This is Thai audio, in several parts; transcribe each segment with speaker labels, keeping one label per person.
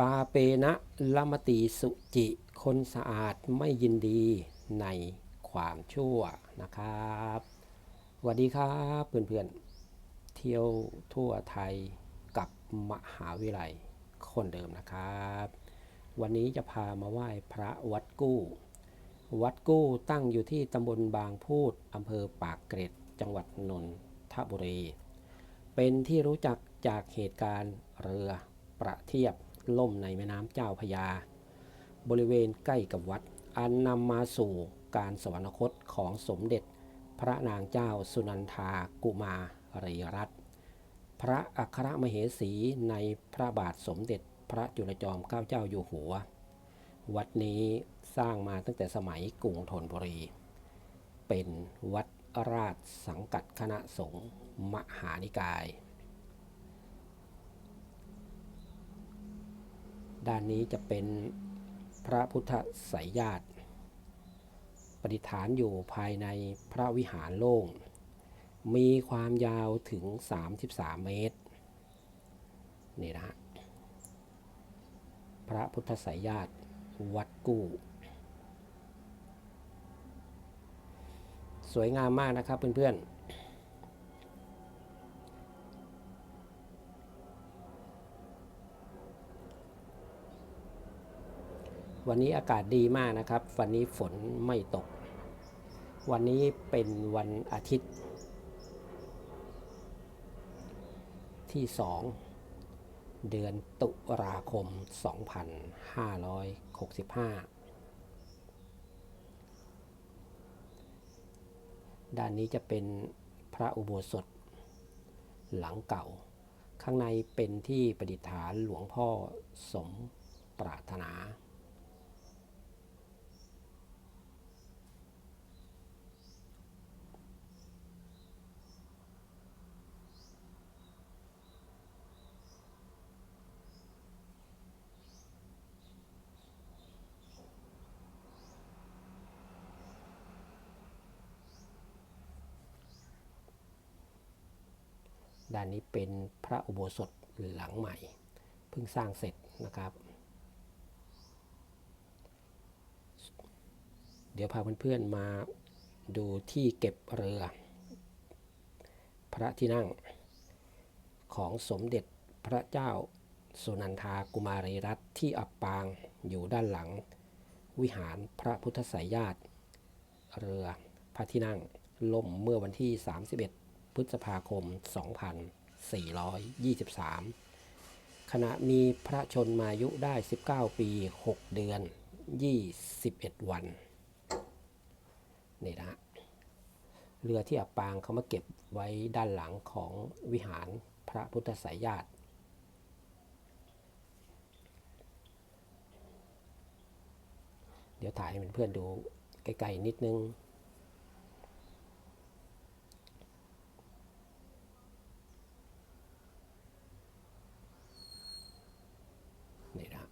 Speaker 1: ปาเปนะละมติสุจิ คนสะอาดไม่ยินดีในความชั่วนะครับสวัสดีครับเพื่อนๆ เที่ยวทั่วไทยกับมหาวิทยาลัยคนเดิมนะครับ วันนี้จะพามาไหว้พระวัดกู้ วัดกู้ตั้งอยู่ที่ตำบลบางพูดอำเภอปากเกร็ดจังหวัดนนทบุรี เป็นที่รู้จักจากเหตุการณ์เรือประเทียบ ล่มในแม่น้ำเจ้าพยา บริเวณใกล้กับวัด อันนำมาสู่การสวรรคตของสมเด็จ พระนางเจ้าสุนันทากุมารีรัตน์พระอัครมเหสีในพระบาทสมเด็จพระจุลจอมเกล้าเจ้าอยู่หัว วัดนี้สร้างมาตั้งแต่สมัยกรุงธนบุรี เป็นวัดราชสังกัดคณะสงฆ์มหานิกาย ด้านนี้จะเป็นพระพุทธไสยญาติประดิษฐานอยู่ภายในพระวิหารโล่ง มีความยาวถึง 33 เมตร นี่นะฮะ พระพุทธไสยญาติวัดกู้ สวยงามมากนะครับเพื่อนๆ วันนี้อากาศดีมากนะครับ วันนี้ฝนไม่ตก วันนี้เป็นวันอาทิตย์ ที่2เดือนตุลาคม 2565 ด้านนี้จะเป็นพระอุโบสถ หลังเก่า ข้างในเป็นที่ประดิษฐานหลวงพ่อสมปรารถนา ด้านนี้เป็นพระอุโบสถหลังใหม่ เพิ่งสร้างเสร็จนะครับ เดี๋ยวพาเพื่อนๆมาดูที่เก็บเรือ พระที่นั่งของสมเด็จพระเจ้าสุนันทากุมารีรัตน์ที่อับปางอยู่ด้านหลัง วิหารพระพุทธไสยญาติ เรือพระที่นั่งล่มเมื่อวันที่ 31 พฤษภาคม 2423 ขณะมีพระชนมายุได้ 19 ปี 6 เดือน 21 วัน นี่นะ เรือที่อับปางเขามาเก็บไว้ด้านหลังของวิหารพระพุทธไสยญาติเดี๋ยวถ่ายให้เพื่อนๆดูใกล้ๆนิดนึง นี่นะ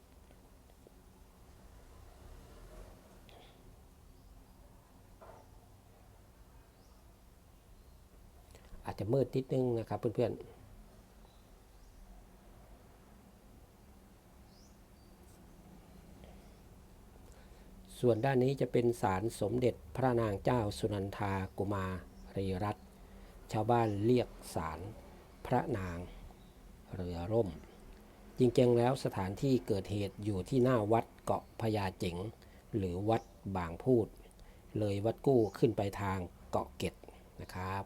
Speaker 1: อาจจะมืดนิดนึงนะครับเพื่อนๆส่วนด้านนี้จะเป็นศาลสมเด็จพระนางเจ้าสุนันทากุมารีรัตน์ชาวบ้านเรียกศาลพระนางเรือร่ม จริงๆแล้วสถานที่เกิดเหตุอยู่ที่หน้าวัดเกาะพญาเจ๋ง หรือวัดบางพูด เลยวัดกู้ขึ้นไปทางเกาะเก็ดนะครับ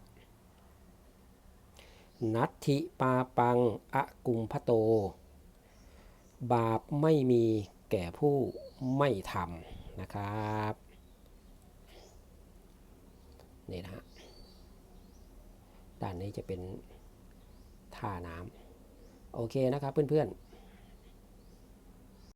Speaker 1: นัตถิปาปังอะกุมพโต บาปไม่มีแก่ผู้ไม่ทำนะครับนี่นะฮะด้านนี้จะเป็นท่าน้ำโอเคนะครับเพื่อนๆ